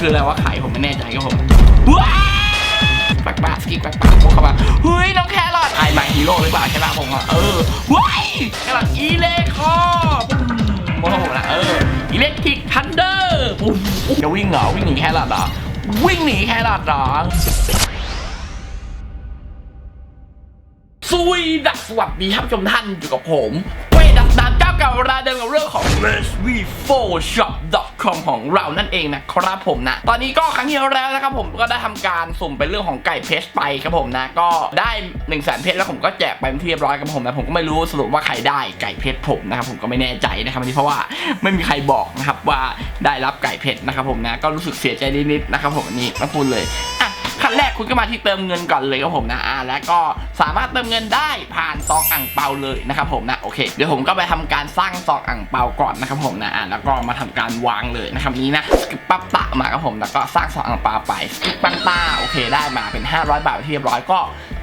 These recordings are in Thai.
คืออะไรวะไข่ผมไม่แน่ใจครับผมว้าปักบ้าสกิกปักบ้าพวกเข้ามาเฮ้ยน้องแครอทไอมาฮีโร่หรือเปล่าใช่ป่ะผมอะเออว้ายแครอทอีเลคอปุ้มโมโหละเอออิเล็กทริกทันเดอร์ปุ้มจะวิ่งเหรอวิ่งหนีแครอทเหรอวิ่งหนีแครอทเหรอสวีดักสวัสดีครับชมท่านอยู่กับผม กดานเจ้าเก่าเวลาเดิมกับเรื่องของ r e s v 4 shop com ของเรานั่นเองนะครับผมนะ ตอนนี้ก็ครั้งที่แล้วนะครับผมก็ได้ทำการสุ่มเป็นเรื่องของไก่เพชรไปครับผมนะ ก็ได้1นึ่งแสนเพชรแล้วผมก็แจกไปเป็นที่เรียบร้อยครับผมนะผมก็ไม่รู้สรุปว่าใครได้ไก่เพชรผมนะครับผมก็ไม่แน่ใจนะครับอันนี้เพราะว่าไม่มีใครบอกนะครับว่าได้รับไก่เพชรนะครับผมนะก็รู้สึกเสียใจนิดๆนะครับผมอันนี้ต้องพูดเลยอะ ขั้นแรกคุณก็มาที่เติมเงินก่อนเลยครับผมนะอ่าและก็สามารถเติมเงินได้ผ่านซองอ่างเปาเลยนะครับผมนะโอเคเดี๋ยวผมก็ไปทำการสร้างซองอ่างเปาก่อนนะครับผมนะอ่าแล้วก็มาทำการวางเลยนะครับนี้นะสกิปปั๊บตะมาครับผมแล้วก็สร้างซองอ่างเปาไปสกิปปังตาโอเคได้มาเป็น 500 บาทที่เรียบร้อยก็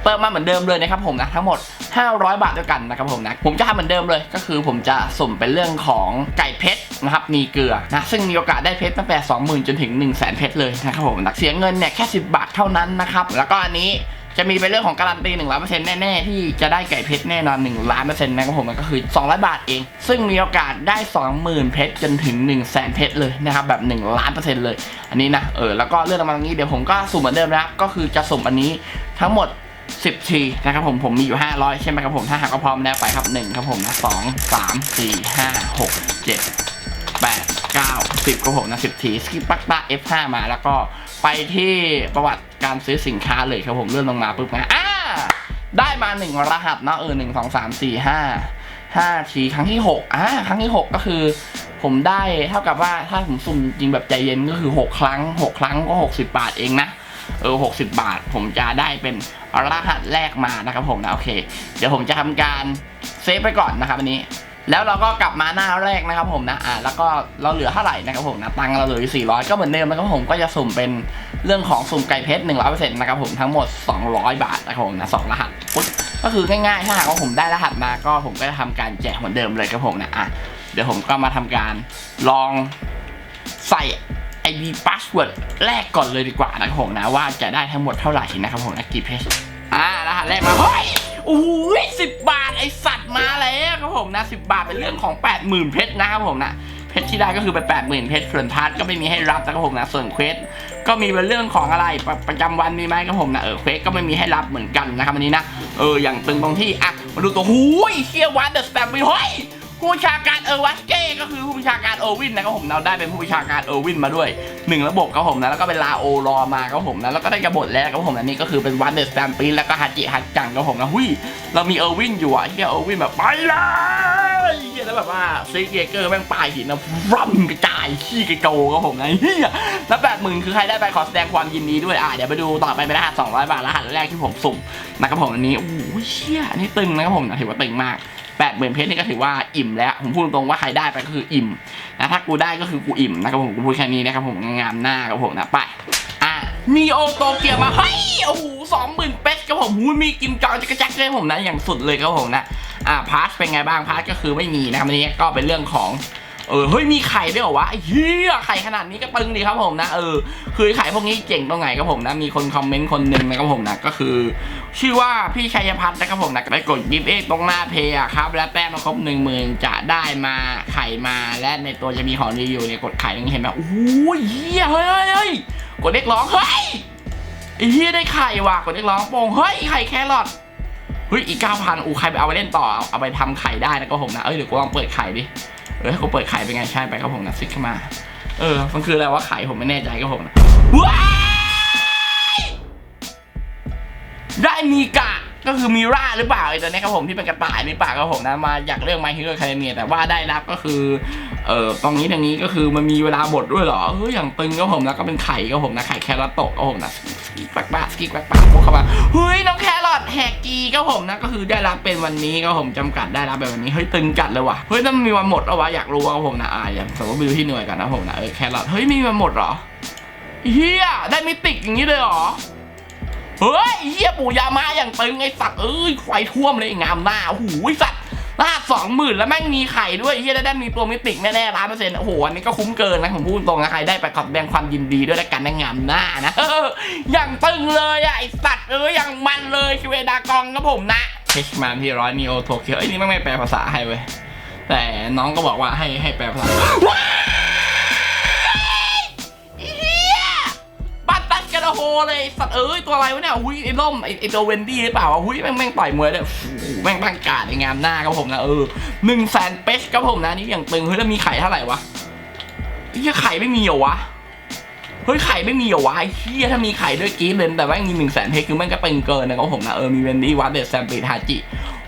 เติมมาเหมือนเดิมเลยนะครับผมนะทั้งหมด 500 บาทด้วยกันนะครับผมนะผมจะทำเหมือนเดิมเลยก็คือผมจะสุ่มเป็นเรื่องของไก่เพชรนะครับมีเกลือนะซึ่งมีโอกาสได้เพชรตั้งแต่ 20,000 จนถึง 1 0 0 0 0แสนเพชรเลยนะครับผมนะเสียเงินเนี่ยแค่ 10 บาทเท่านั้นนะครับแล้วก็อันนี้จะมีเป็นเรื่องของการันตี1 0 0แน่ๆ ที่จะได้ไก่เพชรแน่นอน1ล้านเปอร์เซ็นต์นะครับผมก็คือ200บาทเอง ซึ่งมีโอกาสได้20,000เพชรจนถึง1 0 0 0 0แสนเพชรเลยนะครับแบบ1ล้านเปอร์เซ็นต์เลย อันนี้นะเออแล้วก็เรื่องรางวัลนี้เดี๋ยวผมก็สุ่มเหมือนเดิมนะก็คือจะสุ่มอันนี้ทั้งหมด 10ทีนะครับผมผมมีอยู่ 500 ใช่ไหมครับผมถ้าหากว่าพร้อมแล้วไปครับ 1 ครับผมนะ2 3 4 5 6 7 8 9 10ครับผมนะ10ทีสกิปปักตา F5 มาแล้วก็ไปที่ประวัติการซื้อสินค้าเลยครับผมเลื่อนลงมาปุ๊บนะอ่าได้มา 1 รหัสเนาะเออ1 2 3 4 5 5ทีครั้งที่6อ่าครั้งที่6ก็คือผมได้เท่ากับว่าถ้าผมสุ่มจริงแบบใจเย็นก็คือ 6 ครั้ง 6 ครั้งก็ 60 บาทเองนะ เออ 60 บาท ผมจะได้เป็น รหัสแรกมานะครับผมนะโอเค เดี๋ยวผมจะทำการเซฟไปก่อนนะครับอันนี้ แล้วเราก็กลับมาหน้าแรกนะครับผมนะอ่าแล้วก็เราเหลือเท่าไหร่นะครับผมนะตังเราเหลืออยู่400 ก็เหมือนเดิมนะครับผมก็จะสุ่มเป็นเรื่องของสุ่มไก่เพชร100%นะครับผมทั้งหมด 200 บาทนะครับผมนะสองรหัสปุ๊บก็คือง่ายๆถ้าหากว่าผมได้รหัสมาก็ผมก็จะทำการแจกเหมือนเดิมเลยครับผมนะอะเดี๋ยวผมก็มาทำการลองใส่ ID password แรกก่อนเลยดีกว่านะครับผมนะว่าจะได้ทั้งหมดเท่าไหร่นะครับผมนะกี่เพชร แรกมาเฮ้ยโอ้ยสิบบาทไอสัตว์มาแล้วครับผมนะสิบบาทเป็นเรื่องของ80,000เพชรนะครับผมนะเพชรที่ได้ก็คือไปแปดหมื่นเพชรส่วนพาร์ทก็ไม่มีให้รับนะครับผมนะส่วนเควสก็มีเป็นเรื่องของอะไรประประจำวันมีไหมครับผมนะเออเควสก็ไม่มีให้รับเหมือนกันนะครับอันนี้นะเอออย่างตึงตรงที่อะมาดูตัวหูยเชียวันเดอะสแตมป์ไปเฮ้ย ผู้บัญชาการเออร์วัสเก้ก็คือผู้บัญชาการเออร์วินนะครับผมเราได้เป็นผู้บัญชาการเออร์วินมาด้วยหนึ่งระบบครับผมนะแล้วก็เป็นลาโอรอมาครับผมนะแล้วก็ได้กระบฏแล้วครับผมนะนี่ก็คือเป็นวันเดอร์สแตมปีแล้วก็ฮัจิฮัจจังครับผมนะหุยเรามีเออร์วินอยู่อะเฮียเออร์วินแบบไปเลยเฮียแล้วแบบว่าซีเกเกอร์แม่งปลายหินนะร่ำกระจายขี้กระโจครับผมนะเฮียแล้วแปดหมื่นคือใครได้ไปขอแสดงความยินดีด้วยอะเดี๋ยวไปดูต่อไปเป็นรหัสสองร้อยบาทรหัสแรกที่ผมสุ่มนะครับผมอันนี้โอ้โหเชี่ยอันนี้ตึงนะครับผมนะถือว่าตึงมาก แปดหมื่นเพชรนี่ก็ถือว่าอิ่มแล้ว ผมพูดตรงๆว่าใครได้ไปก็คืออิ่มนะถ้ากูได้ก็คือกูอิ่มนะครับผมกูพูดแค่นี้นะครับผมงามหน้าครับผมนะไปอะนีโอโตเกียวมาเฮ้ยโอ้โหสองหมื่นเพชรครับผมหูมีกิมจองจะกระจักเลยผมนะอย่างสุดเลยครับผมนะอะพาร์ทเป็นไงบ้างพาร์ทก็คือไม่มีนะครับอันนี้ก็เป็นเรื่องของ เออเฮ้ยมีไข่ด้วยเหรอวะเฮียไข่ขนาดนี้ก็ตึงดีครับผมนะเออคือไข่พวกนี้เจ๋งตรงไหนครับผมนะมีคนคอมเมนต์คนหนึ่งนะครับผมนะก็คือ ชื่อว่าพี่ชัยพัฒน์นะครับผมนะไปกดยิปเอ็กตรงหน้าเพย์อะครับและแต้มมาครบหนึ่งหมื่นจะได้มาไข่มาและในตัวจะมีของดีอยู่เนี่ยกดไข่ตรงนี้เห็นไหมโอ้โหเฮียเฮ้ยเฮ้ยกดเรียกร้องเฮ้ยไอ้เฮียได้ไข่ว่ะกดเรียกร้องโป่งเฮ้ยไข่แครอทเฮ้ยอีกเก้าพันอูใครไปเอาไปเล่นต่อเอาไปทำไข่ได้นะครับผมนะเอ้ยเดี๋ยวกูลองเปิดไข่ดิ ออให้กูเปิดไข่เป็นไงใช่ไปครับผมนะซิกเข้ามา เออ มันคืออะไรวะไข่ผมไม่แน่ใจครับผมนะว้าได้มีกะก็คือมีร่าหรือเปล่าไอ้ตัวนี้ครับผมที่เป็นกระต่ายหรือเปล่าครับผมนะมาจากเรื่อง My Hero Academia แต่ว่าได้รับก็คือเอ่อตรงนี้ตรงนี้ก็คือมันมีเวลาบดด้วยเหรอเฮ้ยอย่างตึงครับผมแล้วก็เป็นไข่ครับผมนะไข่แครอทตกครับผมนะสกิกแปกปะสกิกแปกปะพวกเข้ามาเฮ้ยน้องแค อทแหกกีก็ผมนะก็คือได้รับเป็นวันนี้ก็ผมจำกัดได้รับแบบวันนี้เฮ้ยตึงกัดเลยว่ะเฮ้ยถ้ามันมีวันหมดเหรอวะอยากรู้ว่าผมนะอ่าอย่างสมมติวิวที่หน่วยกันนะผมนะเออแครอทเฮ้ยมีวันหมดเหรอเฮียได้มิติกอย่างนี้เลยเหรอเฮ้ยเฮียปู่ยามาอย่างตึงไอ้สัตว์เอ้ยไฟท่วมเลยงามหน้าโอ้โหสัตว์ ล่าสองหมื่นแล้วแม่งมีไข่ด้วยเฮียได้มีตัวมิติกแน่ๆร้านเปอร์เซ็นต์โอ้โหอันนี้ก็คุ้มเกินนะผมพูดตรงนะใครได้ไปขอบแดงความยินดีด้วยและกันนะงามหน้านะอย่างตึงเลยอะไอสัตว์เอออย่างมันเลยคิวเอดากองครับผมนะเฮชมาที่ร้อยนีโอโตเกียวไอ้นี่แม่งไม่แปลภาษาให้เว้ยแต่น้องก็บอกว่าให้ให้แปลภาษา บัตตันกระโฮเลยสัตว์เอ้ยตัวอะไรวะเนี่ยหุ้ยไอ้ล่มไอ้ไอ้ตัวเวนดี้หรือเปล่าวะหุ้ยแม่งแม่งต่อยมวยเลยโอ้โหแม่งร่งกายในงามหน้าครับผมนะเออหนึ่งแสนเปชครับผมนะนี่อย่างตึงเฮ้ยแล้วมีไข่เท่าไหร่วะไอ้เหี้ยไข่ไม่มีเหรอวะเฮ้ยไข่ไม่มีเหรอวะไอ้เฮียถ้ามีไข่ด้วยกรีดเลยแต่ว่ามีหนึ่งแสนเพชรคือแม่งก็เป็นเกินนะครับผมนะเออมีเวนดี้วัดเดดแซมปีทาจิ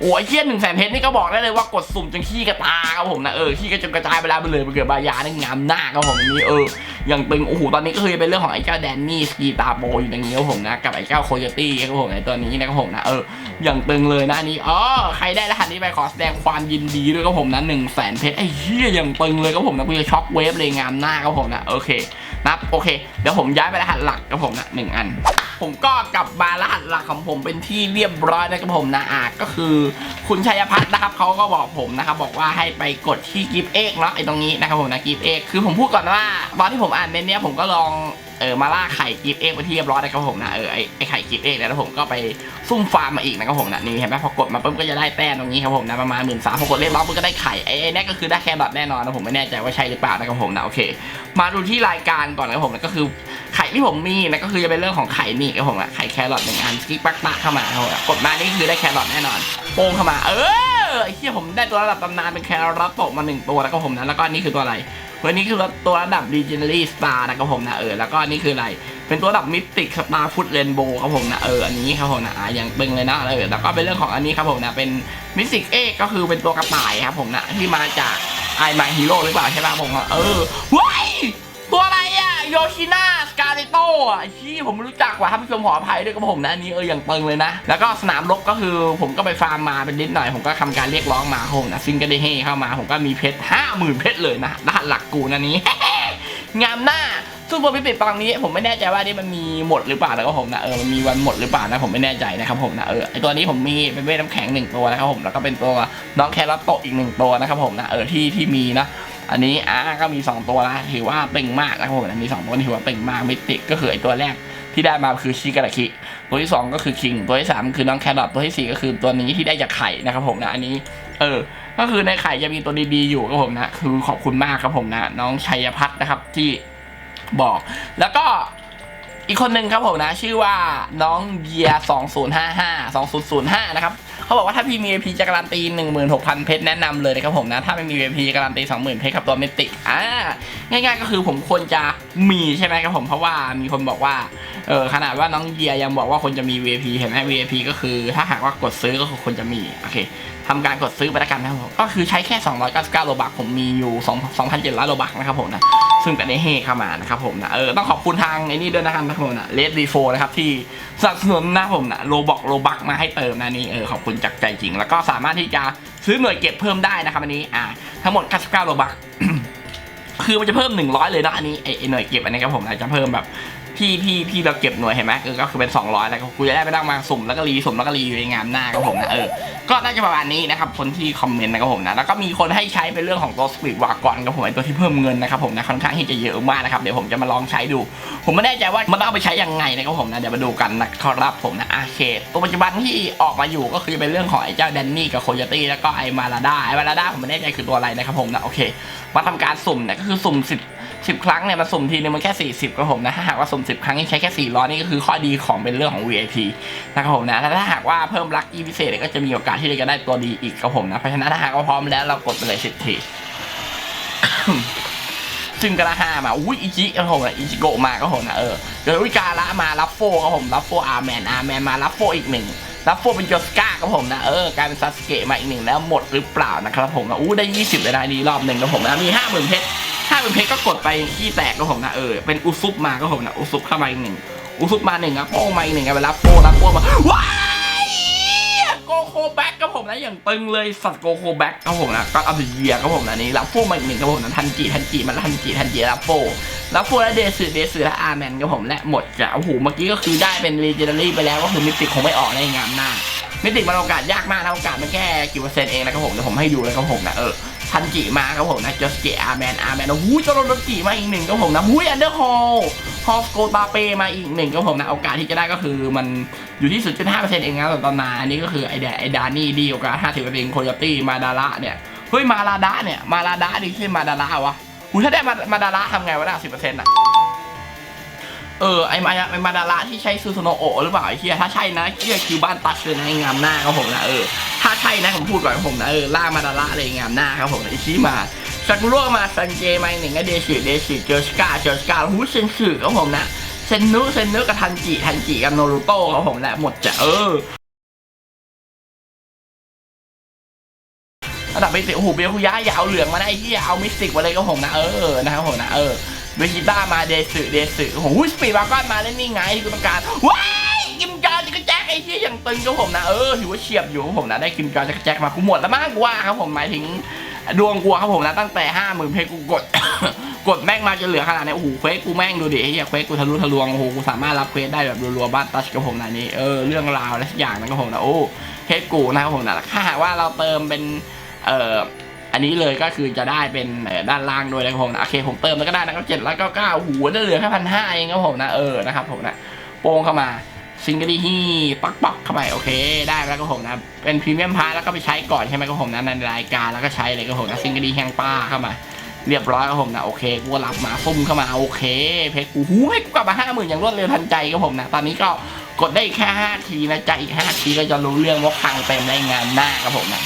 โอ้ยเฮียหนึ่งแสนเพชรนี่ก็บอกได้เลยว่ากดสุ่มจนขี้กระตาครับผมนะเออขี้กระจนกระจายไปแล้วไปเลยไปเกิดบายาในงามหน้าครับผมนี่เอออย่างตึงโอ้โหตอนนี้ก็คือเป็นเรื่องของไอ้เจ้าแดนนี่สกีตาโบอยู่อย่างนี้ครับผมนะกับไอ้เจ้าโคโยตี้ครับผมไอ้ตัวนี้นะครับผมนะเอออย่างตึงเลยนะอันนี้อ๋อใครได้รหัสนี้ไปขอแสดงความยินดีด้วยครับผมนะหนึ่งแสนเพชรไอ้เฮียอย่างตึงเลยครับผมนะกูจะช็อกเวฟเลยงามหน้าครับผมนะโอเค นับโอเคเดี๋ยวผมย้ายไปรหัสหลักกับผมนะหนึ่งอัน ผมก็กลับมารหัสหลักของผมเป็นที่เรียบร้อยนะครับผมนะอะก็คือคุณชัยพัฒน์นะครับเขาก็บอกผมนะครับบอกว่าให้ไปกดที่กิฟเอ็กเนาะไอตรงนี้นะครับผมนะกิฟเอ็กคือผมพูดก่อนว่าตอนที่ผมอ่านเมนเนี้ยผมก็ลอง เออมาล่าไข่กิฟเอ็กไปที่เรียบร้อยนะครับผมนะเออไอไอไข่กิฟเอ็กแล้วผมก็ไปซุ่มฟาร์มมาอีกนะครับผมนะนี่เห็นไหมพอกดมาปุ๊บก็จะได้แต้มตรงนี้ครับผมนะประมาณหมื่นสามพอกดเรียบร้อยปุ๊บก็ได้ไข่ไอ้ไอนี่ก็คือได้แค่ดอทแน่นอนนะผมไม่แน่ใจว่าใช่หรือเปล่านะครับผมนะโอเค มาดูที่รายการก่อนนะครับผมนะก็คือไข่ที่ผมมีนะก็คือจะเป็นเรื่องของไข่นี่ครับผมอะไข่แครอทหนึ่งอันสกิ๊กปักปะเข้ามาครับผมกดมานี่คือได้แครอทแน่นอนโป้งเข้ามา เออไอ้ที่ผมได้ตัวระดับตำนานเป็นแครอทตกมาหนึ่งตัวแล้วก็ผมนะแล้วก็นี่คือตัวอะไร วันนี้คือตัวระดับ Legendary Star นะครับผมนะเออแล้วก็นนี่คืออะไร เป็นตัวระดับมิติกสตาร์ฟุตเรนโบว์ครับผมนะเอออันนี้ครับผมนะอะอย่างตึงเลยนะเออแล้วก็เป็นเรื่องของอันนี้ครับผมนะเป็นมิติกเอกก็คือเป็นตัวกระต่ายครับผมนะที่มาจากไอมาฮีโร่หรือเปล่าใช่ป่ะผมเออว้าย ตัวอะไรอะโยชิน่าสกาเลโตอะที่ผมไม่รู้จักว่ะท่านผู้ชมขออภัยด้วยกับผมนะอันนี้เอออย่างตึงเลยนะ แล้วก็สนามรบก็คือผมก็ไปฟาร์มมาเป็นนิดหน่อย ผมก็ทำการเรียกร้องมาครับผมนะซิงก็ได้เฮเข้ามา ผมก็มีเพชรห้าหมื่นเพชรเลยนะรหัสหลักกูนะนี้ งามหน้าซึ่งตัวพิปิดตอนนี้ผมไม่แน่ใจว่านี่มันมีหมดหรือเปล่านะครับผมนะเออมันมีวันหมดหรือเปล่านะผมไม่แน่ใจนะครับผมนะเออไอตัวนี้ผมมีเป็นเวทน้ำแข็งหนึ่งตัวนะครับผมแล้วก็เป็นตัวน้องแครอทโตอีกหนึ่งตัวนะครับผมนะเออที่ที่มีนะ อันนี้อาก็มี 2 ตัวละถือว่าเป่งมากนะครับผมอันนี้สองตัวถือว่าเป่งมากมิติก็คือไอตัวแรกที่ได้มาคือชิกาดาคิ ตัวที่ 2 ก็คือคิง ตัวที่ 3 คือน้องแครอทตัวที่ 4 ก็คือตัวนี้ที่ได้จากไข่นะครับผมนะอันนี้ เออ ก็คือในไข่จะมีตัวดีๆอยู่ครับผมนะคือขอบคุณมากครับผมนะ น้องชัยพัฒน์นะครับที่บอก แล้วก็อีกคนหนึ่งครับผมนะ ชื่อว่าน้องเยีย2055 2005นะครับ เขาบอกว่าถ้าพี่มี VIP จะการันตี 16,000 เพชรแนะนำเลยนะครับผมนะ ถ้าไม่มี VIP จะการันตี 20,000 เพชรกับตัวเมติกอ่าง่ายๆก็คือผมควรจะมีใช่ไหมครับผมเพราะว่ามีคนบอกว่าเออขนาดว่าน้องเยียยังบอกว่าคนจะมี VIP เห็นไหม VIP ก็คือถ้าหากว่ากดซื้อก็คือคนจะมีโอเค ทำการกดซื้อไปแล้วกันนะครับผมก็คือใช้แค่ 299 โลบักผมมีอยู่2 2,700 โลบักนะครับผมนะซึ่งก็ได้เฮเข้ามานะครับผมนะเออต้องขอบคุณทางไอ้นี่ด้วยนะครับนะผมนะเลดรีโฟนะครับที่สนับสนุนนะผมนะโลบอกโลบักมาให้เติมนะนี่เออขอบคุณจากใจจริง แล้วก็สามารถที่จะซื้อหน่วยเก็บเพิ่มได้นะครับอันนี้อ่าทั้งหมด 99 โลบักคือมันจะเพิ่ม 100 เลยนะอันนี้ไอ้ไอ้หน่วยเก็บอันนี้ครับผมนะจะเพิ่มแบบ พี่พี่พี่เราเก็บหน่วยเห็นไหมก็คือเป็น 200 แล้วก็กูจะได้ไม่ต้องมาสุ่มแล้วก็รีสุ่มแล้วก็รีอยู่ในงานหน้าครับผมนะเออก็น่าจะประมาณนี้นะครับคนที่คอมเมนต์นะครับผมนะแล้วก็มีคนให้ใช้เป็นเรื่องของตัวสปีดวากอนครับผมไอตัวที่เพิ่มเงินนะครับผมนะค่อนข้างที่จะเยอะมากนะครับเดี๋ยวผมจะมาลองใช้ดู ผมไม่แน่ใจว่ามันต้องเอาไปใช้ยังไงนะครับผมนะเดี๋ยวมาดูกันนะครับผมนะอาเคตัวปัจจุบันที่ออกมาอยู่ก็คือเป็นเรื่องของไอ้เจ้าแดนนี่กับโคโยตี้แล้วก็ไอ้มาลาดาไอ้มาลาดาผมไม่แน่ใจคือตัวอะไรนะครับผมนะโอเคมาทำการสุ่มเนี่ยก็คือสุ่มสิ สิบครั้งเนี่ยมาสุ่มทีนึงมันแค่ 40ครับผมนะถ้าหากว่าสุ่ม 10 ครั้งนี่ใช้แค่400นี่ก็คือข้อดีของเป็นเรื่องของ VIP นะครับผมนะแล้วถ้าหากว่าเพิ่มลัคกี้พิเศษก็จะมีโอกาสที่จะได้ตัวดีอีกครับผมนะเพราะฉะนั้นถ้าหากว่าพร้อมแล้วเรากดไปเลย10ทีซึ่งกระห้ามา อุ้ยอิจิครับผมนะอิจิโกะมาครับผมนะเออเดี๋ยววิการะมารับโฟครับผมรับโฟอาร์แมนอาร์แมนมารับโฟอีกหนึ่งรับโฟเป็นโยสก้าครับผมนะเออกลายเป็นซาสเกะมาอีกหนึ่งแล้วหมดหรือเปล่านะครับผมนะอู้ได้ 20เลยนะดีรอบหนึ่งครับผมนะมี 50,000เพชร 50,000เพชรก็กดไปขี้แตกครับผมนะเออเป็นอุซุปมาครับผมนะอุซุปเข้ามาอีกหนึ่งอุซุปมาหนึ่งครับโป้มาอีกหนึ่งครับไปรับโฟรับโฟมาว้ายโกโคแบ็กครับผมนะอย่างตึงเลยสัตว์โกโคแบ็กครับผมนะก็เอาไปเยียครับผมนะนี่รับโฟมาอีกหนึ่งครับผมนะทันจีทันจีมันทันจีทันจีรับโฟรับโฟและเดซึเดซึและอาร์แมนครับผมและหมดจะโอ้โหเมื่อกี้ก็คือได้เป็นรีเจนเนอรี่ไปแล้วก็คือมิติคงไม่ออกในงามหน้ามิติมันโอกาสยากมากนะโอกาสมันแค่กี่เปอร์เซ็นต์เองนะครับผมเดี๋ยวผมให้ดูเลยครับผมนะเออ ทันจิมาครับผมนะจอสเกอาร์แมนอาร์แมนโอ้โหจโรโดจิมาอีกหนึ่งครับผมนะหุ้ยอันเดอร์ฮอลฮอสโกตาเปมาอีกหนึ่งครับผมนะโอกาสที่จะได้ก็คือมันอยู่ที่ 0.5%เองนะแต่ตอนนาอันนี้ก็คือไอแดไอดานี่ดีโอกาส50%โคโยตี้มาดาระเนี่ยเฮ้ยมาลาดาเนี่ยมาลาดาดิใช่มาดาระวะหูถ้าได้มามาดาระทำไงวะน่ะ10%อะ เออไอมาไอมาดาระที่ใช้ซูโซโนโอะหรือเปล่าไอ้เฮียถ้าใช่นะเฮียคือบ้านตัชเลยนะไอ้งามหน้าครับผมนะเออถ้าใช่นะผมพูดก่อนผมนะเออล่ามาดาระเลยงามหน้าครับผมนะไอชี้มาซากุร่มาซันเจมาหนึ่งก็เดชิเดชิเจอสกาเจอสกาฮูเซนสึครับผมนะเซนนุเซนนุกับทันจิทันจิกับโนรุโตะครับผมนะหมดจะเออระดับไปสิโอ้โหเบลคุยะอย่าเอาเหลืองมาได้ไอ้เหี้ยเอามิสติกมาเลยครับผมนะเออนะครับผมนะเออ เวจิต้ามาเดซึเดซึโอ้โหสปีดบากอนมาแล้วนี่ไงที่กูต้องการว้ายกิมจอจะกระแจกไอ้ที่อย่างตึงครับผมนะเออถือว่าเฉียบอยู่ครับผมนะได้กิมจอจะกระแจกมากูหมดแล้วมากกว่าครับผมหมายถึงดวงกูครับผมนะตั้งแต่ห้าหมื่นเพกูกดกดแม่งมาจนเหลือขนาดนี้โอ้โหเควสกูแม่งดูดิไอ้เหี้ยเควสกูทะลุทะลวงโอ้โหกูสามารถรับเควสได้แบบรัวๆบ้านตัชกับผมนะนี่เออเรื่องราวและทุกอย่างนะครับผมนะโอ้เควสกูนะครับผมนะถ้าหากว่าเราเติมเป็นเอ่อ อันนี้เลยก็คือจะได้เป็นด้านล่างด้วยนะครับผมนะโอเคผมเติมแล้วก็ได้นะครับเจ็ดร้อยเก้าเก้าหูจะเหลือแค่พันห้าเองครับผมนะเออนะครับผมนะโป้งเข้ามาซิงเกิลฮีปักปักเข้าไปโอเค ได้แล้วก็ผมนะ เป็นพรีเมียมพาร์แล้วก็ไปใช้ก่อนใช่ไหมครับผมนะในรายการแล้วก็ใช้เลยครับผมนะซิงเกิลฮีแฮงป้าเข้ามา เรียบร้อยครับผมนะโอเคกูรับมาฟุ่มเข้ามาโอเค เพชรกูหูให้กูกลับมาห้าหมื่นอย่างรวดเร็วทันใจครับผมนะ ตอนนี้ก็กดได้แค่ห้าทีนะใจอีกห้าทีก็จะรู้เรื่องว่าพังเต็มในงานหน้าครับผมนะ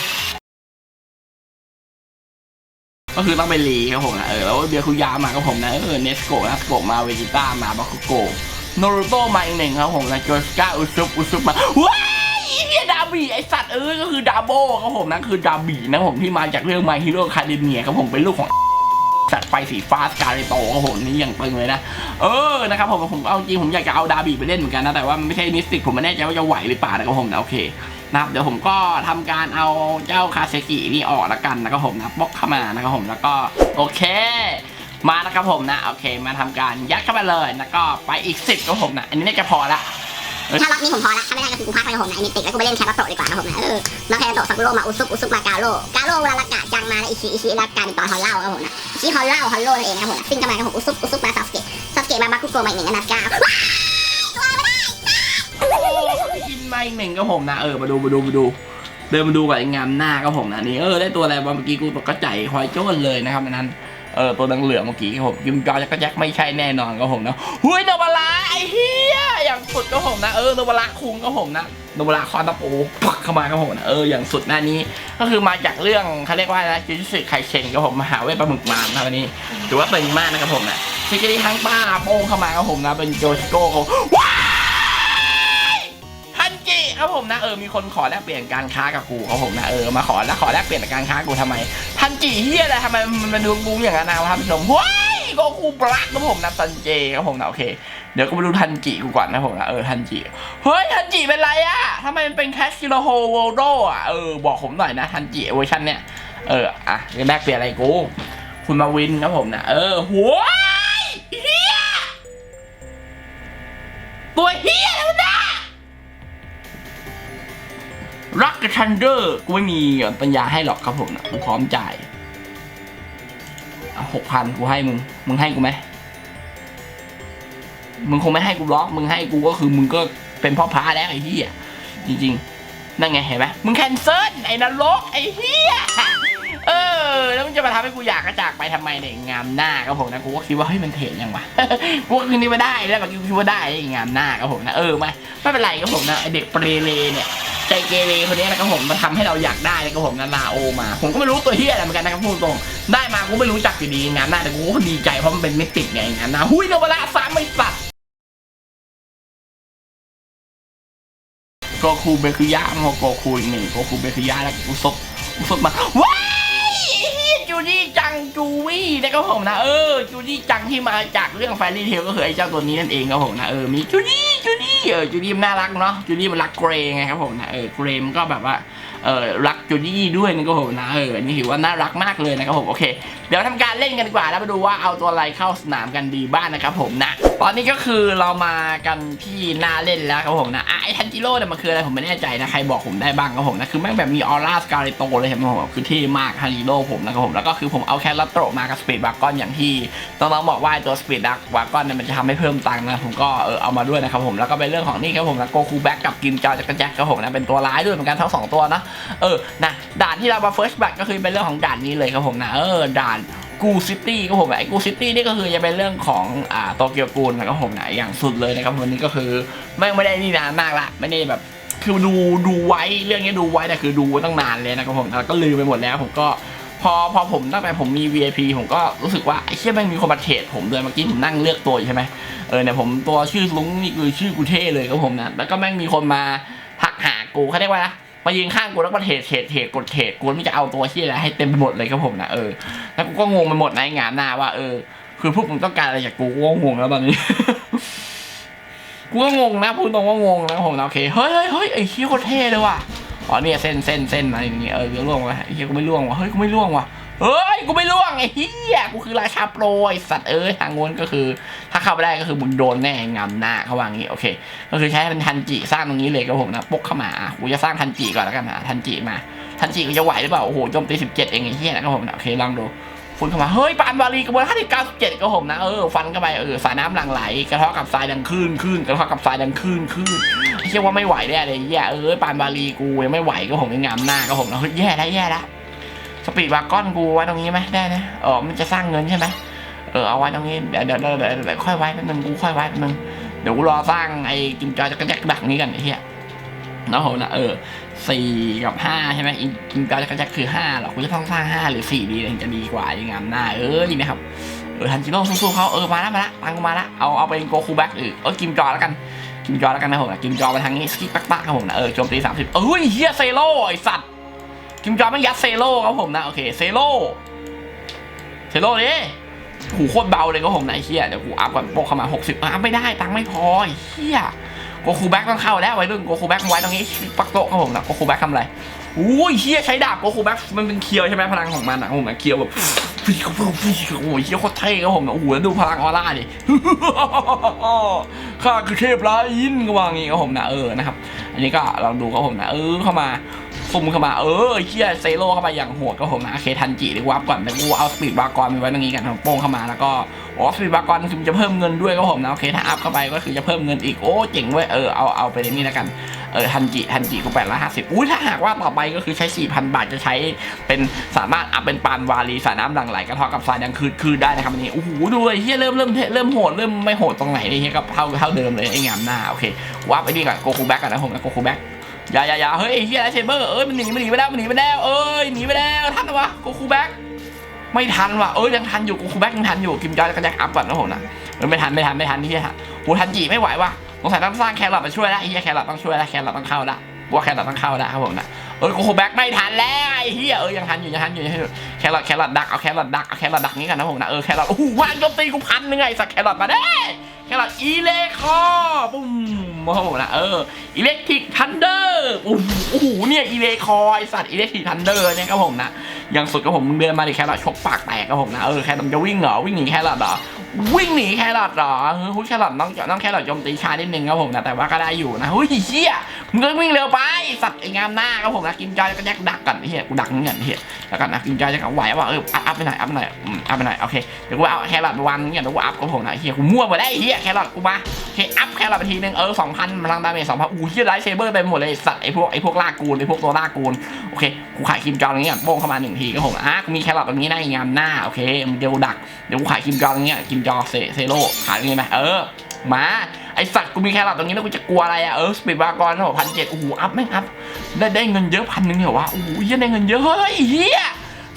ก็คือต้องไปรีครับผมนะเออแล้วเบียร์คุยามาครับผมนะเออเนสโกนะสโกมาเวจิต้ามาบาคุโกโนรุโตะมาอีกหนึ่งครับผมนะโจสกาอุซุปอุซุปมาว้ายไอ้เฮียดาบีไอสัตว์เออก็คือดาโบครับผมนะคือดาบีนะผมที่มาจากเรื่อง My Hero Academia ครับผมเป็นลูกของสัตว์ไฟสีฟ้าสกาเลโตครับผมนี่อย่างตึงเลยนะ เออนะครับผมผมเอาจริงผมอยากจะเอาดาบีไปเล่นเหมือนกันนะแต่ว่าไม่ใช่นิสติกผมไม่แน่ใจว่าจะไหวหรือเปล่านะครับผมนะโอเค นะครับเดี๋ยวผมก็ทำการเอาเจ้าคาเซกินี่ออกแล้วกันนะครับผมนะบล็อกเข้ามานะครับผมแล้วก็โอเค มานะครับผมนะโอเค มาทำการยัดเข้ามาเลยแล้วก็ไปอีกสิบครับผมนะอันนี้น่าจะพอละถ้าล็อตนี้ผมพอละถ้าไม่ได้ก็คือกูพักไปผมนะไอมิติกแล้วกูไปเล่นแคปโตดีกว่านะผมนะเออมาแคปโตะซากุโรมาอุซุปอุซุปมากาโร่กาโร่เวลาละกะจังมาแล้วอิชิอิชิล้วกาเป็นตอนฮอลเล่าครับผมนะอิชิฮอลเล่าฮอลโล่นั่นเองครับผมนะซิ่งกันมาครับผมอุซุปอุซุปมาซาสเกะซาสเกะมาบาคุโกะมาอีกหนึ่งนาสกา กินมาอีกหนึ่งครับผมนะเออมาดูมาดูมาดู เดินมาดูกับไอ้งามหน้าครับผมนะนี่เออได้ตัวอะไรบ้างเมื่อกี้กูตกกระจายคอยโจนเลยนะครับอันนั้นเออตัวดังเหลืองเมื่อกี้ครับผมยิมจอจักรแจ็คไม่ใช่แน่นอนครับผมนะหุ้ยโนบาระไอ้เฮียอย่างสุดครับผมนะเออโนบาระคุงครับผมนะโนบาระคอนตะปูปักเข้ามาครับผมนะเอออย่างสุดหน้านี้ ก็คือมาจากเรื่องเขาเรียกว่าอะไรจิจิสึไคเชนครับผมมหาเวทปลาหมึกมารนะวันนี้ถือว่าเป็นมากนะครับผมนะซิกกี้ทั้งป้าโป้งเข้ามาครับผมนะเป็นโจชิโก้ว้า ครับผมนะเออมีคนขอแลกเปลี่ยนการค้ากับกูครับผมนะเออมาขอแล้วขอแลกเปลี่ยนการค้ากูทำไมทันจิเฮียอะไรทำไมมันมันดูกูอย่างนั้นนะครับผู้ชมว้ายก็กูบลักครับผมนะทันเจครับผมนะโอเคเดี๋ยวก็มาดูทันจิกูก่อนนะผมนะเออทันจิเฮ้ยทันจิเป็นไรอะทำไมมันเป็นแคสซิโลโฮโวโดอะเออบอกผมหน่อยนะทันจิเวอร์ชันเนี้ยเอออะจะแลกเปลี่ยนอะไรกู คุณมาวินครับผมนะเออหัวเฮียตัวเฮียแล้วนะ รักกับทันเดอร์กูไม่มีปัญญาให้หรอกครับผมนะกูพร้อมจ่ายหกพันกูให้มึง มึงให้กูไหมมึงคงไม่ให้กูหรอก มึงให้กูก็คือมึงก็เป็นพ่อพระแล้วไอ้เหี้ยจริง ๆ นั่นไงเห็นไหมมึงแคนเซิลไอ้นรกไอ้เหี้ยเออ แล้วมึงจะมาทำให้กูอยากกระจากไปทำไมเนี่ยงามหน้าครับผมนะกูก็คิดว่าเฮ้ยมันเทรดยังวะกูก็คิดว่าได้แล้วแบบกูคิดว่าได้งามหน้าครับผมนะเออไม่ไม่เป็นไรครับผมนะไอเด็กเปรเลเนี่ย ใจเกเรคนนี้นะครับผมมาทำให้เราอยากได้นะครับผมนะลาโอมา ผมก็ไม่รู้ตัวเฮียอะไรเหมือนกันนะครับพูดตรงได้มากูไม่รู้จักอยู่ดีงานหน้าแต่กูก็ดีใจเพราะมันเป็นมิติไงงานหน้าหุ้ยโนบละสามไม่สัตว์โกคูเบคุยะมาโกคูอีกหนึ่งโกคูเบคุยะแล้วกูซบกูซบมาว้า จูดี้จังจูวี่นะครับผมนะเออจูดี้จังที่มาจากเรื่องแฟรี่เทลก็คือไอ้เจ้าตัวนี้นั่นเองครับผมนะเออมีจูดี้จูดี้เออจูดี้มันน่ารักเนาะจูดี้มันรักเกรย์ไงครับผมนะเออเกรย์มันก็แบบว่า เออรักจูดี้ด้วยนะครับผมนะเอออันนี่ถือว่าน่ารักมากเลยนะครับผมโอเคเดี๋ยวทำการเล่นกันดีกว่าแล้วมาดูว่าเอาตัวอะไรเข้าสนามกันดีบ้างนะครับผมนะตอนนี้ก็คือเรามากันที่หน้าเล่นแล้วครับผมนะไอทันจิโร่เนี่ยมันคืออะไรผมไม่แน่ใจนะใครบอกผมได้บ้างครับผมนะคือแม่งแบบมีออร่าสกาเลโตเลยครับผมคือเท่มากทันจิโร่ผมนะครับผมแล้วก็คือผมเอาแคลรัตโตมากับสปีดบากอนอย่างที่น้องๆบอกว่าตัวสปีดดักบากอนเนี่ยมันจะทำให้เพิ่มตังค์นะผมก็เออเอามาด้วยนะครับผมแล้วก็เป็นเรื่องของนี่ครับผมนะโกคูแบ็กกับกินจอจักรแจ็คครับผมนะเป็นตัวร้ายด้วยเหมือนกันทั้งสองตัวนะเออนะด่านที่เรามาเฟิร์สแบ็กก็คือเป็นเรื่องของด่านนี้เลยครับผมนะเออด่านกูซิตี้ก็ผมไอ้กูซิตี้นี่ก็คือจะเป็นเรื่องของอ่าโตเกียวกูลนะครับผมนะอย่างสุดเลยนะครับวันนี้ก็คือไม่ไม่ได้นี่นานมากละไม่ได้แบบคือดูดูไว้เรื่องนี้ดูไว้แต่คือดูตั้งนานเลยนะครับผมแล้วก็ลืมไปหมดแล้วผมก็พอพอผมตั้งแต่ผมมี VIP ผมก็รู้สึกว่าไอ้เชี่ยแม่งมีคนมาเทรดผมด้วยเมื่อกี้ผมนั่งเลือกตัวใช่ไหมเออเนี่ยผมตัวชื่อลุงนี่คือชื่อกูเท่เลยครับผมนะแล้วก็แม่งมีคนมาทักหากูเขาเรียกว่านะ มายิงข้างกูแล้วก็เทรดเทรดเทรดกดเทรดกูไม่จะเอาตัวที่อะไรให้เต็มไปหมดเลยครับผมนะเออแล้วกูก็งงไปหมดในงานหน้าว่าเออ คือพวกมึงต้องการอะไรจากกูกูก็งงแล้วตอนนี้กูก็งงนะพูดตรงว่างงนะผมนะโอเคเฮ้ยเฮ้ยเฮ้ยไอ้เฮียโคตรเท่เลยว่ะอ๋อเนี่ยเส้นเส้นเส้นอะไรอย่างเงี้ยเออล่วงวะไอ้เฮียกูไม่ล่วงว่ะเฮ้ยกูไม่ล่วงว่ะ เฮ้ย กูไม่ล่วงไอ้เฮียกูคือราชาโปรไอ้สัตว์เอ้ย ทางโน้นก็คือ ถ้าเข้าไปได้ก็คือมึงโดนแน่งำหน้าเขาว่างี้ โอเค ก็คือใช้เป็นทันจิสร้างตรงนี้เลยครับผมนะปกเข้ามากูจะสร้างทันจิก่อนแล้วกันนะทันจิมา ทันจิกูจะไหวหรือเปล่า โอ้โหโจมตีสิบเจ็ดเองไอ้เหี้ยนะครับผมนะโอเค ลองดูฟุ้นเข้ามาเฮ้ยปานวารีกระบวนท่าที่เก้าสิบเจ็ดก็ผมนะเออฟันเข้าไปเออสายน้ำหลั่งไหล กระทาะกับทรายดังคลื่นคลื่นกระทาะกับทรายดังคลื่นคลื่นเชื่อว่าไม่ไหวแน่เลยไอ้เฮ้ยเออปานวารีกูยังไม่ไหวก็ผมยังงามหน้าก็ผมนะเฮ้ยแย่แล้วแย่แล้ว สปีดวากอนกูไว้ตรงนี้ไหมได้นะเออมันจะสร้างเงินใช่ไหมเออเอาไว้ตรงนี้เดี๋ยวเดี๋ยวเดี๋ยวเดี๋ยวค่อยไว้แป๊บนึงกูค่อยไว้แป๊บนึงเดี๋ยวกูรอสร้างไอ้กิมจอยจะกระแจกดักนี้กันไอ้เหี้ยนะผมนะเออสี่กับห้าใช่ไหมอินกินจะกระจักคือห้าหรอกคุณจะต้องสร้างห้าหรือสี่ดีถึงจะดีกว่าอย่างงามหน้าเออนี่นะครับเออทันจิโร่สู้ๆเขาเออมาล้วมาล้วตังค์มาล้วเอาเอาไปโกคูแบ็กเออเออกิมจอแล้วกันกิมจอแล้วกันนะผมนะกิมจอไปทางนี้สกิปปักปักครับผมนะเออโจมตีสามสิบเอ้ยเฮียเซโร่ไอสัตว์ กิมจอมันยัดเซโร่ครับผมนะโอเคเซโร่เซโร่ดิหูโคตรเบาเลยครับผมนะไอ้เฮียเดี๋ยวกูอัพก่อนโปกเข้ามาหกสิบอัพไม่ได้ตังค์ไม่พอเฮียโกคูแบ็กต้องเข้าแล้วไว้รุ่นโกคูแบ็กไว้ตรงนี้ปักโต๊ะครับผมนะโกคูแบ็กทำอะไรอุ้ยเฮียใช้ดาบโกคูแบ็กมันเป็นเคียวใช่ไหมพลังของมันอะผมนะเคียวแบบฟิวฟิวฟิวโอ้ยเฮียโคตรเท่ครับผมนะโอ้โหดูพลังออร่าดิข้าคือเทพร้ายยินก็ว่างี้ครับผมนะเออนะครับ อันนี้ก็ลองดูครับผมนะเออเข้ามา ซุ่มเข้ามาเออเฮียเซโร่เข้ามาอย่างโหดครับผมนะโอเคทันจิดีกว่าก่อนแต่กูเอาสปีดบากรไปไว้ตรงนี้กันโป้งเข้ามาแล้วก็อ๋อสปีดบากรคือจะเพิ่มเงินด้วยครับผมนะโอเคถ้าอัพเข้าไปก็คือจะเพิ่มเงินอีกโอ้เจ๋งเว้ยเออเอาเอาไปในนี่แล้วกันเออทันจิทันจิกูแปดร้อยห้าสิบอุ้ยถ้าหากว่าต่อไปก็คือใช้สี่พันบาทจะใช้เป็นสามารถอัพเป็นปานวาลีสายน้ำหลั่งไหลกระทาะกับสายดังคืนคืนได้นะครับอันนี้โอ้โหดูเลยเฮียเริ่มเริ่มเทเริ่มโหดเริ่มไม่โหดตรงไหนเลยเฮียก็เท่าเท่าเดิมเลยไอ้งามหน้าโอเควับไอ้นี่ก่อนโกคูแบ็กก่อนนะผมนะโกคูแบ็ก อย่าอย่าอย่าเฮ้ยไอ้เฮียไรเซเบอร์เอ้ยมันหนีมันหนีไปแล้วมันหนีไปแล้วเอ้ยหนีไปแล้วทันวะโกคูแบ็กไม่ทันว่ะเอ้ยยังทันอยู่โกคูแบ็กยังทันอยู่กิมจอยกระแจกอัพก่อนนะผมนะมันไม่ทันไม่ทันไม่ทันนี่ฮะโหทันจีไม่ไหวว่ะสงสัยต้องสร้างแครอทมาช่วยละไอ้เฮียแครอทต้องช่วยละแครอทต้องเข้าละว่าแครอทต้องเข้าละครับผมนะ เออโกคูแบ็กไม่ทันแล้วไอ้เฮียเออยังทันอยู่ยังทันอยู่ยังทันอยู่แครอทแครอทดักเอาแครอทดักเอาแครอทดักนี้กันนะผมนะเออแครอทโอ้โหวางโจมตีกูพันนึงไงสักแครอทมาได้แครอทอีเลคอปุ้มครับผมนะเอออิเล็กทริกทันเดอร์โอ้โหโอ้โหเนี่ยอีเลคอยสัตว์อิเล็กทริกทันเดอร์เนี่ยครับผมนะย่างสุดก็ผมมึงเดินมาดิแครอทชกปากแตกครับผมนะเออแครอทจะวิ่งเหรอวิ่งหนีแครอทเหรอวิ่งหนีแครอทเหรอเฮ้ยแครอทน้องน้องแครอทโจมตีช้านิดนึงครับผมนะแต่ว่าก็ได้อยู่นะเฮ้ยเฮียมึงก็วิ่งเร็วไปสัตว์ไอ้งามหน้าครับผมนะกินจอยก็แยกดักกันเฮียกูดักนี่กันเฮียแล้วกันนะกินจอยจะกันไหวว่าเอออัพไปไหนอัพไปหนอืมอัพไปไหนโอเคเดี๋ยวกูเอาแครอทวางเนี่ยเดี๋ยวกูอัพกับผมนะเฮียกูมั่วไปได้เฮียแครอทกูมาโอเคอัพแครอทไปทีนึงเออสองพันพลังดาเมจสองพันอู้เฮียไลท์เซเบอร์เต็มหมดเลยสัตว์ไอพวกไอพวกลากกูนไอพวกตัวลากกูนโอเคกูขายคิมจองอย่างเงี้ยโป้งเข้ามาหนึ่งทีก็ผมอะกูมีแครอทตรงนี้นะไอ้งามหน้าโอเคมึงเดี๋ยวกูดักเดี๋ยวกูขายคิมจองอย่างเงี้ยคิมจอเซเซโร่ขายตรงนี้ไหมเออมาไอสัตว์กูมีแครอทตรงนี้แล้วกูจะกลัวอะไรอะเออสปีดบากรเขาบอกพันเจ็ดโอ้โหอัพไม่งอัพได้ได้เงินเยอะพันหนึ่งเหรอวะโอ้โหเฮียได้เงินเยอะเฮ้ยเฮีย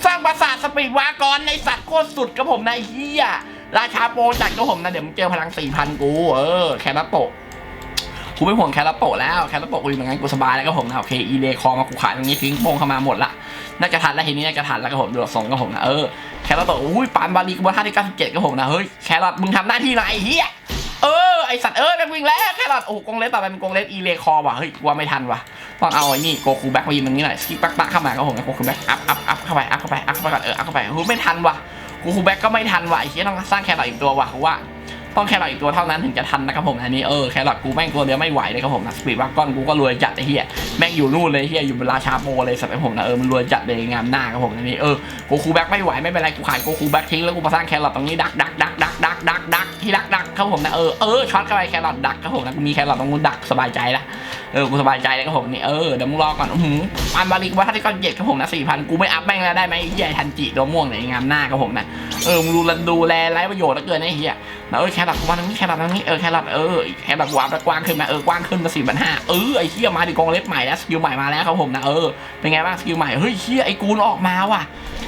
สร้างปราสาทสปีดวากรในสัตว์โคตรสุดกับผมนะเฮียราชาโปจัดกับผมนะเดี๋ยวมึงเจอพลังสี่พันกูเออแคนาโตะกูไม่ห่วงแคราโตะแล้วแคราโตะกูอยู่ตรงนั้นกูสบายแล้วก็ผมนะโอเคอีเลคอมากูขายตรงนี้ทิ้งโปงเข้ามาหมดละน่าจะทันแล้วทีนี้น่าจะทันแล้วก็ผมดูทรงก็ผมนะเออแคราโตะอุ้ยปานบาลีกูมาท่าที่เก้าสิบเจ็ดก็ผมนะเฮ้ยแครอทมึงทำหน้าที่ไหนเฮียเออ ไอสัตว์เอ้ยแม่งวิ่งแล้วแครอทโอ้กงเล็บต่อไปเป็นกงเล็บอีเลคอว่ะเฮ้ยกลัวไม่ทันว่ะต้องเอาไอ้นี่โกคูแบ็คมายิงตรงนี้หน่อยสกิปปักปักเข้ามาครับผมโกคูแบ็คอัพอัพอัพเข้าไปอัพเข้าไปอัพเข้าไปก่อนเอออัพเข้าไปเฮ้ยไม่ทันว่ะโกคูแบ็คก็ไม่ทันว่ะไอ้เหี้ยต้องสร้างแครอทอีกตัวว่ะกูว่า ต้องแครอทอีกตัวเท่านั้นถึงจะทันนะครับผมอันนี้เออแครอทกูแม่งตัวเดียวไม่ไหวเลยครับผมนะสปีดวักก้อนกูก็รวยจัดไอ้เหี้ยแม่งอยู่นู่นเลยเหี้ยอยู่บนราชาโมเลยสัตว์ไอ้ผมนะเออมันรวยจัดเลยงามหน้าครับผมอันนี้เออโกคูแบ็กไม่ไหวไม่เป็นไรกูขายโกคูแบ็กทิ้งแล้วกูมาสร้างแครอทตรงนี้ดักดักดักดักดักดักดักที่ดักดักครับผมนะเออเออช็อตเข้าไปแครอทดักครับผมนะกูมีแครอทตรงนู้นดักสบายใจละเออกูสบายใจเลยครับผมนี่เออเดี๋ยวมึงรอก่อนอื้อหืออันบาลิกว่าถ้าที่ก้อนเจ็ดครับผมนะสี่พันกูไม่อัพแม่งแล้วได้ไหมไอ้เหี้ยทันจิตัวม่วงเนี่ยงามหน้าครับผมนะเออมึงดูแลดูแลไร้ประโยชน์แล้วเกินไอ้เหี้ย เออแครอทกูมาตรงนี้แครอทตรงนี้เออแครอทเออแครอทวาร์ปกว้างขึ้นมาเออกว้างขึ้นมาสี่พันห้าเออไอ้เชี่ยมาดิกองเล็บใหม่แล้วสกิลใหม่มาแล้วครับผมนะเออเป็นไงบ้างสกิลใหม่เฮ้ยเชี่ยไอ้กูนออกมาว่ะ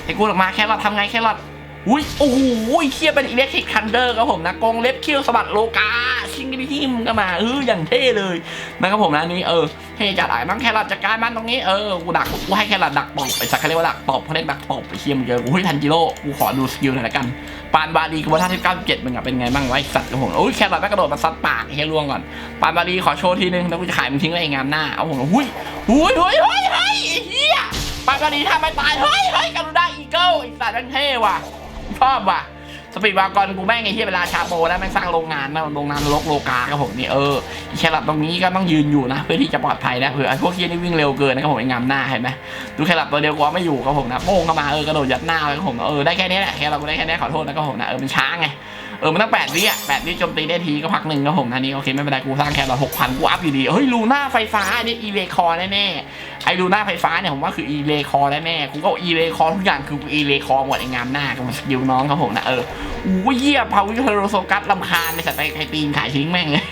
ไอ้กูนออกมาแครอททำไงแครอท อุ้ยโอ้โหเหี้ยเป็นอิเล็กทริกทันเดอร์ครับผมนะกองเล็บเขี้ยวสะบัดโลกาชิงกิทิมก็มาเอออย่างเท่เลยนะครับผมนะนี้เออเท่จัดไอ้บ้งแครอทจัดการมันตรงนี้เออกูดักกูให้แครอทดักตบไอ้สักเขาเรียกว่าดักตบเขาเรียกดักตบไอ้เชี่ยมเจอกูเฮ้ยทันจิโร่กูขอดูสกิลหน่อยละกันปานบาลีกูว่าท่าที่เก้าเจ็ดมึงอะเป็นไงบ้างไว้สัตว์กับผมโอ้ยแครอทแม่กระโดดมาซัดปากไอ้เฮียล่วงก่อนปานบาลีขอโชว์ทีนึงแล้วกูจะขายมึงทิ้งไว้ไอ้งามหน้าเอาผมหุ้ยหุ้ยหุ้ยหุ้ยเฮ้ยไอ้เหี้ยปานบาลีทำไม่ตายเฮ้ยเฮ้ยกรุณาอีเกิลไอ้สัตว์แม่งเท่ว่ะ ชอบว่ะสปีดวากรกูแม่งไอ้ที่เวลาชาโปแล้วแม่งสร้างโรงงานนะโรงงานโลกโลกาครับผมนี่เออแครอทตรงนี้ก็ต้องยืนอยู่นะ เพื่อที่จะปลอดภัยนะเผื่อไอ้พวกเคียนี่วิ่งเร็วเกินนะครับผมไอ้งามหน้าเห็นไหมดูแครอทตัวเดียวกูเอาไม่อยู่ครับผมนะโป้งเข้ามาเออกระโดดยัดหน้าเลยครับผมเออได้แค่นี้แหละแค่เราได้แค่นี้ขอโทษนะครับผมนะเออมันช้าไง เออมันตั้งแปดวิอะแปดวิโจมตีได้ทีก็พักหนึ่งครับผมอันนี้โอเคไม่เป็นไรกูสร้างแค่ละหกพันกูอัพอยู่ดีเฮ้ยลูน่าไฟฟ้าเนี่ยอีเลคอแน่ๆไอ้ลูน่าไฟฟ้าเนี่ยผมว่าคืออีเลคอแน่ๆกูก็อีเลคอทุกอย่างคืออีเลคอหมดไอ้งามหน้ากับสกิลน้องครับผมนะเอออู้เยี่ยพาวิทโรโซกัสลำคาญในสัตว์ไปไคตีนขายทิ้งแม่งเลย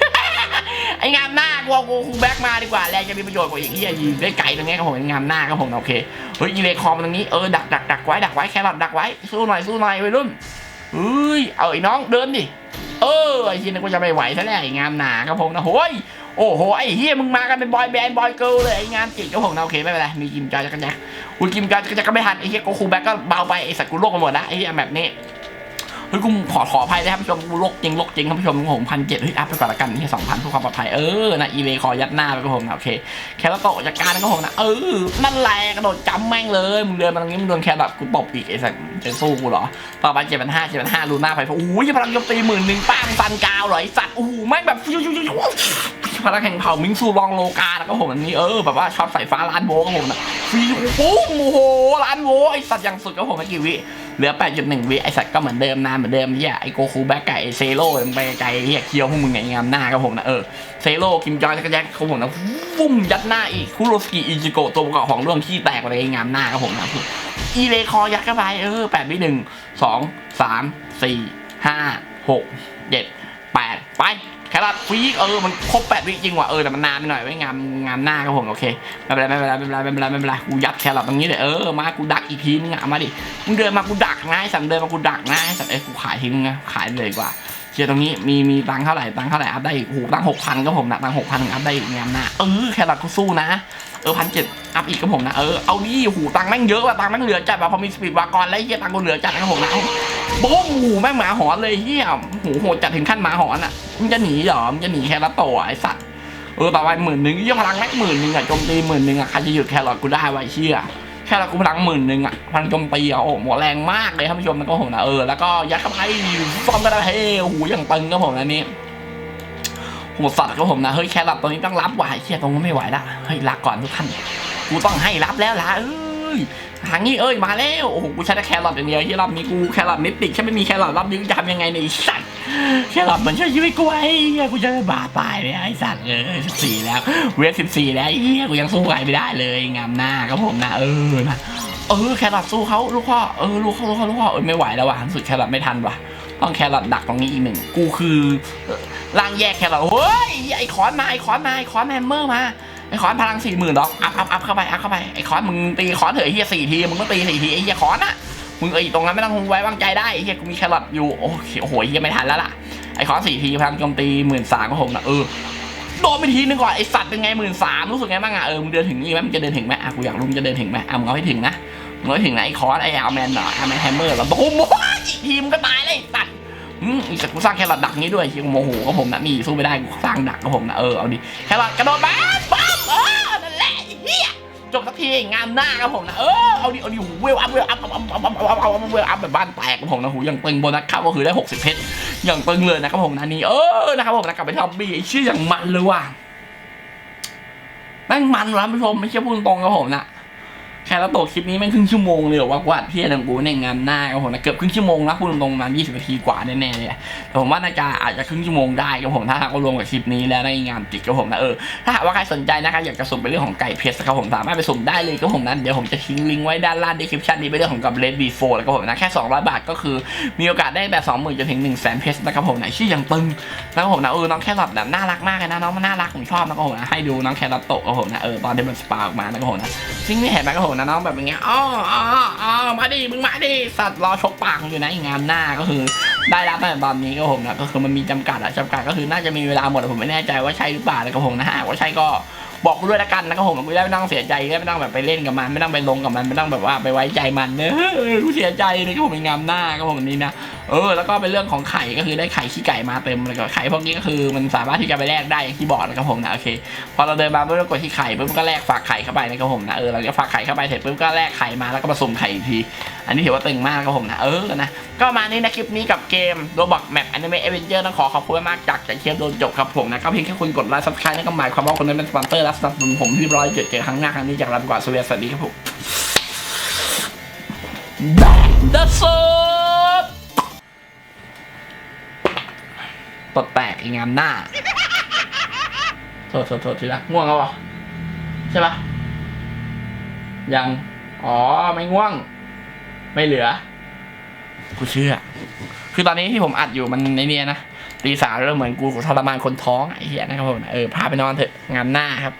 ไอ้งามหน้ากูเอากูคูแบ็กมาดีกว่าแรงจะมีประโยชน์กว่าอีกที่ยืนได้ไกลตรงนี้ครับผมไอ้งามหน้าครับผมโอเคเฮ้ยอีเลคอมตรงนี้เออดักดักดักไว้ดักไว้แครอทดักไว้สู้หน่อยสู้หน่อยวัยรุ่น เฮ้ย เอาไอ้น้องเดินดิ เออ ไอ้ทีนึงกูจะไม่ไหวซะแล้วไอ้งามหนาครับผมนะโอ้ย โอ้โห ไอ้เฮียมึงมากันเป็นบอยแบนด์บอยเกิร์ลเลยไอ้งานจิตครับผมนะโอเคไม่เป็นไร มีกิมจอยจักรจักรอุ้ยกิมจอยจักรจักรก็ไม่ทันไอ้เฮียโกคูแบ็กก็เบาไปไอ้สัตว์กูโลกไปหมดนะไอ้เฮียแบบนี้ ฮ้ยกูขอขออภัยนะครับผู้ชมกูลกจริงลกจริงครับผู้ชมผมพันเจ็ดเฮ้ยอัพไปก่อนละกันที่สองพันเพื่อความปลอดภัยเออนะอีเวคอยัดหน้าไปครับผมนะโอเคแครอทโตจัดการก็ผมนะเออนั่นแหละกระโดดจำแม่งเลยมึงเดินมาตรงนี้มึงโดนแครอทกูตบอีกไอ้สัตว์จะสู้กูเหรอต่อไปเจ็ดพันห้าเจ็ดพันห้าลูน่าไปโอ้ยพลังโจมตีหมื่นหนึ่งป้างฟันกาวเหรอไอ้สัตว์โอ้โหแม่งแบบฟิวฟิวฟิว พลังแห่งเผ่ามิงซูลองโลกาแล้วก็ผมอันนี้เออแบบว่าช็อตสายฟ้าล้านโวครับผมนะฟิวปุ้งโอ้โหล้านโวไอสัตว์ย่างสุดครับผมเมื่อกี้วิเหลือ 8.1 วิไอสัตว์ก็เหมือนเดิมนาเหมือนเดิมเฮียไอโกคูแบ็กไก่เซโร่ไปไกลเฮียเคียวพวกมึงไงงามหน้าครับผมนะเออเซโร่คิมจอยก็แจ็คครับผมนะฟุ้มยัดหน้าอีกคุโรสกิอิจิโกะตัวประกอบของเรื่องขี้แตกอะไรงามหน้าครับผมนะอีเลคอยัดเข้าไปเออแปดวิหนึ่งสองสามสี่ห้าหกเจ็ดแปดไป แครอทฟีกเออมันครบแปดวิจริงว่ะเออแต่มันนานไปหน่อยไว้งามงามหน้าครับผมโอเคไม่เป็นไรไม่เป็นไรไม่เป็นไรไม่เป็นไรไม่เป็นไรกูยัดแครอทตรงนี้เลยเออมากูดักอีกทีนึงอะมาดิมึงเดินมากูดักนะไอ้สันเดินมากูดักนะไอ้สันเอ้กูขายทิ้งนะขายเลยกว่าเชียร์ตรงนี้มีมีตังค์เท่าไหร่ตังค์เท่าไหร่อัพได้อีกโอ้โหตังค์หกพันก็ผมนะตังค์หกพันอัพได้อีกงามหน้าเออแครอทกูสู้นะ เออพันเจ็ดอัพอีกกับผมนะ เออ เอาดิหูตังแม่งเยอะว่ะตังแม่งเหลือจัดว่ะพอมีสปีดวากรแล้วเฮียตังกูเหลือจัดนะครับผมนะเอาโบ้มหูแม่งหมาหอนเลยเฮียหูโหดจัดถึงขั้นหมาหอนอะมึงจะหนีเหรอมึงจะหนีแครอทโตไอสัตว์เออต่อไปหมื่นหนึ่งยี่พลังแม่งหมื่นหนึ่งอะโจมตีหมื่นหนึ่งอะใครจะหยุดแครอทกูได้ไอ้เชี่ยแค่เรากูพลังหมื่นหนึ่งอะพลังโจมตีอะโอ้โหมดแรงมากเลยท่านผู้ชมนะก็ผมนะเออแล้วก็ยัดเข้าไปฟอมก็ได้เฮ้โอ้โหอย่างตึงก็ผมนะนี่ โหดสัตว์ครับผมนะ เฮ้ยแครอทตัวนี้ต้องรับว่ะไอ้เชี่ยตรงนี้ไม่ไหวละ เฮ้ยลาก่อนทุกท่าน กูต้องให้รับแล้วล่ะเอ้ยทางนี้เอ้ยมาแล้วโอ้โหกูใช้แต่แครอทอย่างเดียวที่รอบนี้กูแครอทนิดติกฉันไม่มีแครอทรอบนี้กูจะทำยังไงในยไอ้สัตว์แครอทมันช่วยชีวิตกูไอ้เหี้ยกูจะบาตายเลยไอ้สัตว์เออสิบสี่แล้วเวฟสิบสี่แล้วเหี้ยกูยังสู้ใครไม่ได้เลยงามหน้าครับผมนะเออนะเออแครอทสู้เขาลูกพ่อเออลูกพ่อลูกพ่อลูกพ่อเออไม่ไหวแล้วว่ะสุดแครอทไม่ทันว่ะ ต้องแครอทดักตรงนี้อีกหนึ่งกูคือร่างแยกแครอทเฮ้ยไอคอนมาไอคอนมาไอคอนแฮมเมอร์มาไอคอนพลังสี่หมื่นดอกอัพอัพอัพเข้าไปอัพเข้าไปไอคอนมึงตีคอนเถอะไอเฮียสี่ทีมึงก็ตีสี่ทีไอเฮียคอนอะมึงเอ้ยตรงนั้นไม่ต้องไว้วางใจได้ไอเฮียกูมีแครอทอยู่โอ้โหเฮียไม่ทันแล้วล่ะไอคอนสี่ทีพลังโจมตีหมื่นสามก็ผมนะเออโดนไปทีนึงก่อนไอสัตว์เป็นไงหมื่นสามรู้สึกไงบ้างอะเออมึงเดินถึงนี่ไหมมึงจะเดินถึงไหมอะกูอยากรู้มึงจะเดินถึงไหมอะมึงเอาให้ถึงนะมึงเอาให้ถึงนะไอคอนไออาแมนเหรออาแมนแฮมเมอร์เหรอโอ้โหอีกทีมก็ตาย อ้สัตว์อืมกูสร้างแครอทดักนี้ด้วยชิโมโหกับผมนะนี่สู้ไม่ได้กูสร้างดักกับผมนะเออเอาดิแครอทกระโดดมาปั๊บเออนั่นแหละไอ้เหี้ยจบสักทีงานหน้าครับผมนะเออเอาดิเอาดิหูเวลอัพเวลอัพอัพอัพอัพอัพอัพอัพเวลอัพแบบบ้านแตกกับผมนะหูยังตึงโบนัสเข้าก็คือได้ 60 เพชรอย่างตึงเลยนะครับผมนะนี่เออนะครับผมนะกลับไปทำบีไอ้ชื่ออย่างมันเลยว่ะแม่งมันวะท่านผู้ชมไม่ใช่พูดตรงกับผมนะ แค่แล้วโตคลิปนี้แม่งครึ่งชั่วโมงเลยหรอว่ากว่าพี่ดังกูในงานหน้าครับผมนะเกือบครึ่งชั่วโมงนะพูดตรงๆประมาณ20นาทีกว่าแน่ๆเลยแต่ผมว่าน่าจะอาจจะครึ่งชั่วโมงได้ครับผมถ้าหากว่ารวมกับคลิปนี้แล้วในงานติดครับผมนะเออถ้าหากว่าใครสนใจนะครับอยากจะสุ่มเป็นเรื่องของไก่เพชรครับผมสามารถไปสุ่มได้เลยครับผมนะเดี๋ยวผมจะทิ้งลิงก์ไว้ด้านล่างดีคริปชั่นนี้เป็นเรื่องของกับเลดบีโฟแล้วก็ผมนะแค่ 200 บาทก็คือมีโอกาสได้แต่20,000จนถึง1 0 0 0 0แสนเพชรนะครับผมนะชื่อยังตึงนะครับผมนะเออน้องแครอทแบบน่ารักมากเลยนะน้องมันน่ารักผมชอบนะครับผมนะให้ดูน้องแครอทตะครับผมนะเออตอนที่มันสปาออกมานะครับผมนะซึ่งนี่เห็นไหมครับผมนะน้องแบบอย่างเงี้ยอ๋ออ๋ออ๋อมาดิมึงมาดิสัตว์รอชกปากอยู่นะงานหน้าก็คือ ได้รับตั้งแต่ตอนนี้ก็ผมนะก็คือมันมีจำกัดอะจำกัดก็คือน่าจะมีเวลาหมดอะผมไม่แน่ใจว่าใช่หรือเปล่าแล้วก็ผมนะฮะว่าใช่ก็ บอกกูด้วยละกันนะครับผมกูได้ไม่ต้องเสียใจได้ไม่ต้องแบบไปเล่นกับมันไม่ต้องไปลงกับมันไม่ต้องแบบว่าไปไว้ใจมันเนอะกูเสียใจเลยก็ผมงามหน้าก็ผมนี้นะเออแล้วก็เป็นเรื่องของไข่ก็คือได้ไข่ขี้ไก่มาเต็มเลยก็ไข่พวกนี้ก็คือมันสามารถที่จะไปแลกได้อย่างที่บอกนะครับผมนะโอเคพอเราเดินมาปุ๊บเรากดที่ไข่ปุ๊บก็แลกฝากไข่เข้าไปนะครับผมนะเออเราจะฝากไข่เข้าไปเสร็จปุ๊บก็แลกไข่มาแล้วก็มาสุ่มไข่อีกทีอันนี้ถือว่าตึงมากครับผมนะเออนะก็มานี้นะคลิปนี้กับเกมโรบอกแมปอนิเมะเอเวนเจอร์ต้องขอขอบคุณมากจากจากเชฟโดนจบครับผมนะก็เพียงแค่คุณกดไลค์ซับสไครต์นั่นก็หมายความว่าคนนั้นเป็นสปอนเซอร์และสนับสนุนผมที่ร้อยเจอเจอครั้งหน้าครั้งนี้จากรันกว่าสวีสวัสดีครับผมแบกเดอะซูดตดแตกอีกงามหน้าโทษโทษโทษทีละง่วงแล้วเหรอใช่ปะยัง อ๋อ ไม่ง่วง ไม่เหลือ กูเชื่อ คือตอนนี้ที่ผมอัดอยู่มันในเนี้ยนะตีสามเริ่มเหมือนกูทรมานคนท้องไอ้เหี้ยนะครับผมเออพาไปนอนเถอะงานหน้าครับ